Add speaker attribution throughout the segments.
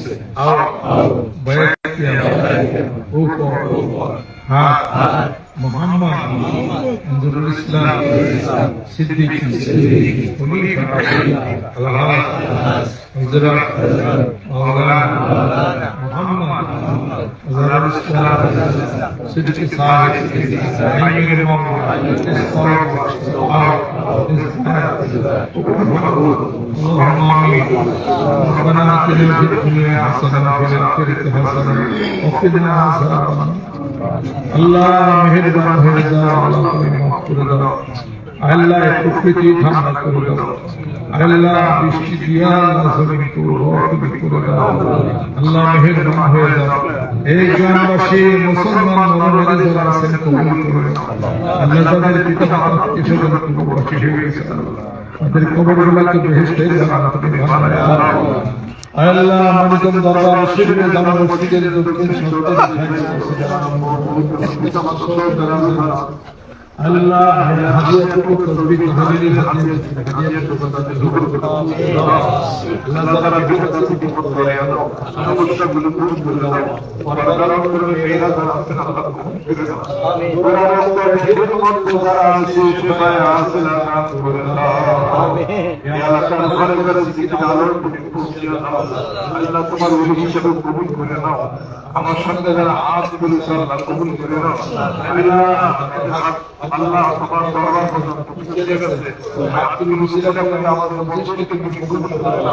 Speaker 1: से आओ बैठ के ऊपर हाथ मोहम्मद नजरुल इस्लाम सिद्दीकी उन्हीं का अल्लाह हजरत मौलाना मोहम्मद नजरुल इस्लाम सिद्दीकी साहब आइए मोहम्मद इस कौम आओ इस اللهم آمين ربنا آتنا في الدنيا حسنة وفي الآخرة حسنة وقنا عذاب النار আল্লাহ মেহেরবান হয়ে যাও আল্লাহ মাফ করে দাও আল্লাহ প্রকৃতি ঠান্ডা করে তাদের কবরবাসী হয়ে গেছে আল্লাহ মানিকম দরবার শিবিরে জামা মসজিদের দক্ষিণ আল্লাহ যারা বিপদ বিপদ করে আল্লাহ ইয়া তোমার ওলি কবুল করে নাও আমার সঙ্গে যারা হাত তুলেছে কবুল করে নাও আল্লাহ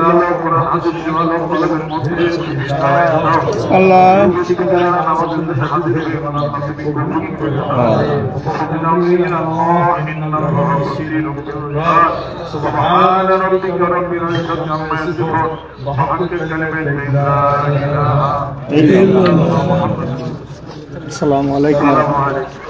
Speaker 1: আল্লাহ কোন হাজার দিকে সন্তানদের মুক্তাকে করে আল্লাহ দুনিয়া থেকে কামাওয়ালা তোমার জন্য বিনা না আল্লাহ কোরআন হাদিস আল্লাহ বলেন মধ্যে
Speaker 2: আল্লাহ
Speaker 1: سبحان ربك رب العزة عما يصفون وحق كلمة لا إله إلا الله
Speaker 2: আসসালামু আলাইকুম
Speaker 1: السلام عليكم